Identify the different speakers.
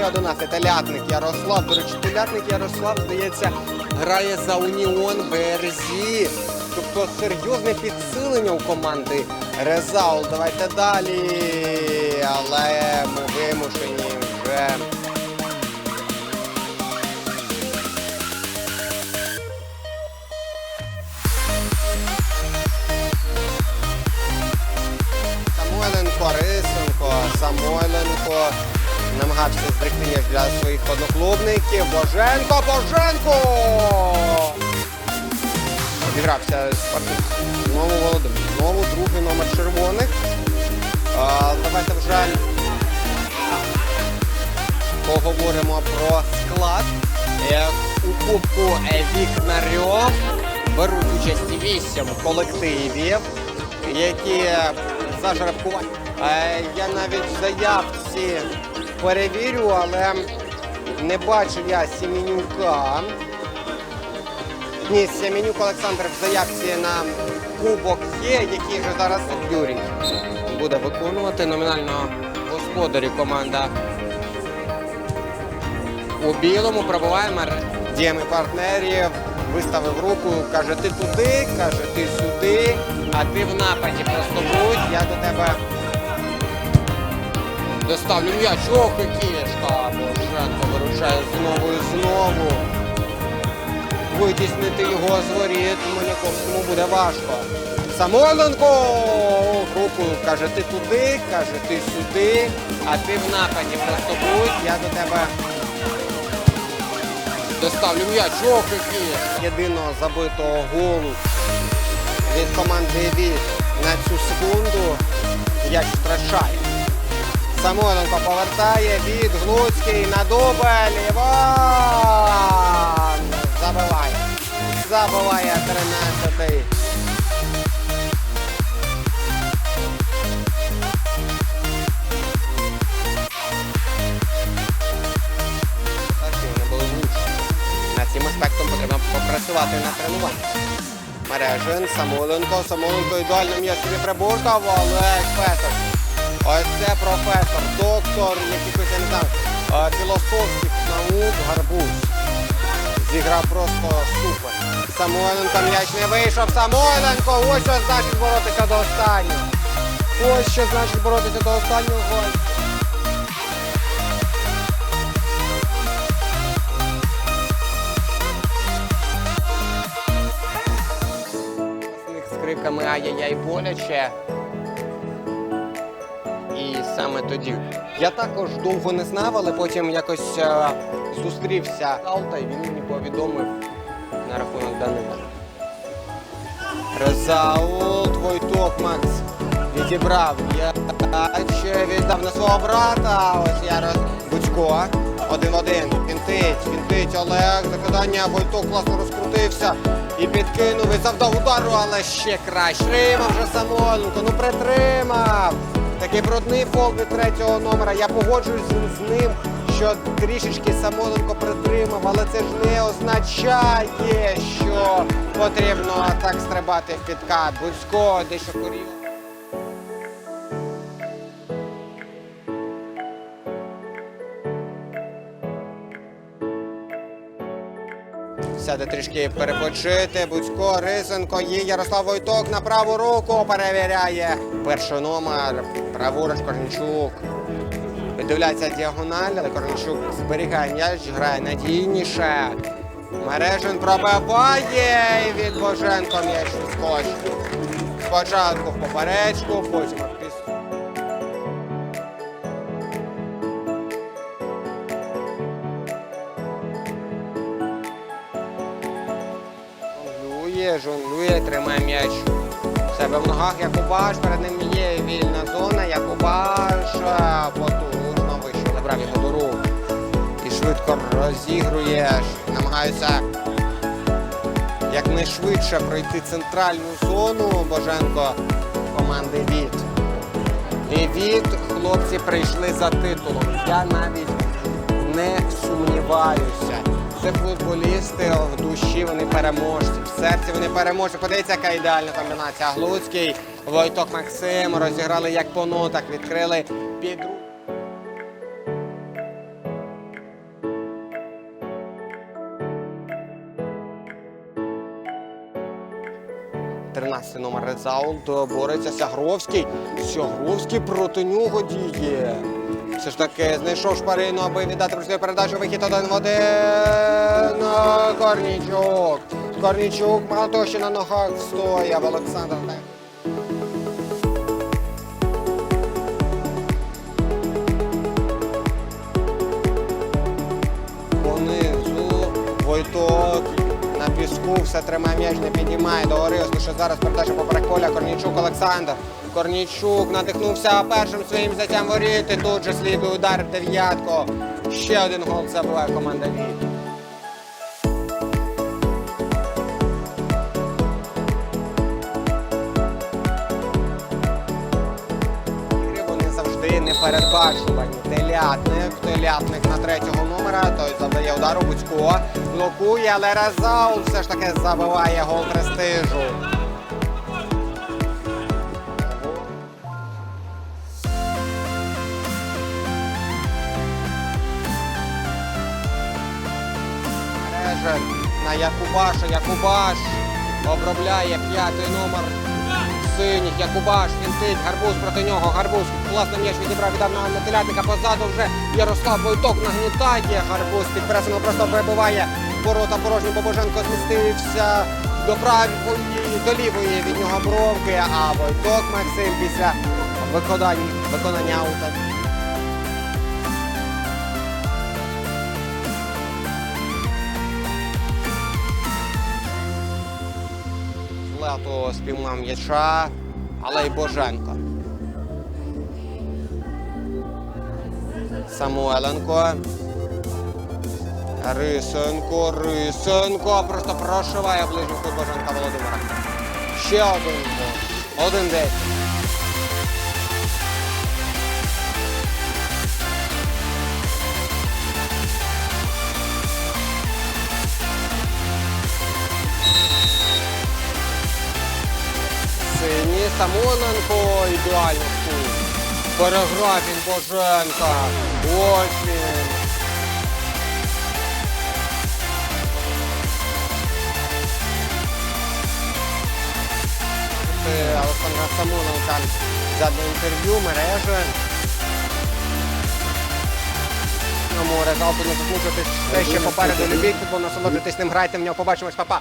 Speaker 1: Другий 11 телятник Ярослав. До речі, телятник Ярослав, здається, грає за Уніон Берзі. Тобто серйозне підсилення у команди Резаул. Давайте далі. Але ми вимушені вже. Самойленко, Рисенко, Самойленко намагався зберегти для своїх одноклубників. Боженко, Боженко! Обігрався Спартак. Знову Володимир. Знову другий номер червоних. А, давайте вже поговоримо про склад. Е, У Кубку Вікнарьов беруть участь вісім колективів, які за жеребкування. Е, Я навіть в заявці перевірю, але не бачу я Сімінюка. Ні, Семенюк Олександр в заявці на кубок є, який же зараз Юрій буде виконувати. Номінально господарі команда у білому. Пробуває діями партнерів, виставив руку, каже, ти туди, каже, ти сюди, а ти в нападі. Просто будь, я до тебе доставлю м'яч. Ох, і кішка. Боженко виручає знову і знову. Витіснити його з воріт Маляковському буде важко. Самойленко руку каже, ти туди, каже, ти сюди, а ти в нападі просто будь, я до тебе доставлю м'яч. Ох, який єдиного забитого голу від команди Віт на цю секунду м'яч втрачає. Самойленко повертає від Глуцький на дубль. Іван забиває. Забиває 13-й. Так, і вони. Над цим аспектом потрібно попрацювати на тренуванні. Мережин, Самойленко, Самойленко ідеально м'яч собі прибуркав, Олег Петр. Ось це професор, доктор якихось, я не знаю, філософських наук Гарбуз. Зіграв просто супер. Самойленко м'яч не вийшов. Самойленко! Ось що значить боротися до останнього. Ось що значить боротися до останнього з криками ай-яй-яй боляче. Саме тоді. Я також довго не знав, але потім якось е, зустрівся з Алта, і він мені повідомив на рахунок Данила. Резаут Войток Макс відібрав. Я ще віддав на свого брата. Ось я роз... Бучко. Один-один. Фінтить, фінтить Олег. Закидання Войток класно розкрутився. І підкинув і завдав удару, але ще краще. Тримав вже Самойленко, ну притримав. Такий брудний фол від третього номера. Я погоджуюсь з- ним, що трішечки Самойленко притримав, але це ж не означає, що потрібно так стрибати в підкат. Буцько дещо корів. Сяде трішки перепочити. Буцько, Рисенко, є Ярослав Войток на праву руку перевіряє. Перший номер, праворуч Корнічук. Видивляється діагональ, але Корнічук зберігає м'яч, грає надійніше. Мережин пробиває і від Боженко м'яч відскочив. Спочатку в поперечку, потім піс. Жонглює, жонглює, тримає м'яч у себе в ногах. як Якубаш, перед ним є вільна зона. Е, потужно вийшов, забрав його до рук. І швидко розігрує, намагаються якнайшвидше пройти центральну зону Боженко команди Віт. І від хлопці прийшли за титулом. Я навіть не сумніваюся. Це футболісти в душі, вони переможці. В серці вони переможці. Подивіться, яка ідеальна комбінація. Глуцький, Войток Максим розіграли як по ну, нотах, відкрили під. Тринадцятий номер редзаунт е, бореться Сягровський. Сягровський проти нього діє. Все ж таки знайшов шпарину, аби віддати простою передачу. Вихід один в один. Е, Корнічук. Корнічук багато ще на ногах стояв. Олександр. Войток на піску все тримає м'яч, не піднімає. Договорилось, що зараз передача по поля. Корнічук Олександр. Корнічук надихнувся першим своїм взяттям воріти. Тут же слідує удар дев'ятко. Ще один гол забиває команда Віт. Непередбачувані. Телятник, телятник на третього номера. Той завдає удару Буцько. Блокує, але Резаул все ж таки забиває гол престижу. На Якубаша. Якубаш обробляє п'ятий номер синіх. Якубаш фінтить. Гарбуз проти нього. Гарбуз класно м'яч відібрав від одного метелятника. Позаду вже Ярослав Войток нагнітає. Гарбуз під пресингом просто перебуває. ворота порожні. Бобоженко змістився до правої, до лівої від нього бровки. А Войток Максим після виконання, виконання аута. Лето спіймав м'яча, але й Боженко. Самуеленко. Рисенко, Рисенко. Просто прошиває ближній Боженка Володимира. Ще один. Один десять. Самоненко ідеально тут. Переграв він Боженка. Ось він. Олександра Самоненка взяти інтерв'ю, мережі. Тому результату не. Все ще попереду любіть футбол, насолоджуйтесь ним, грайте в нього. Побачимось, па-па.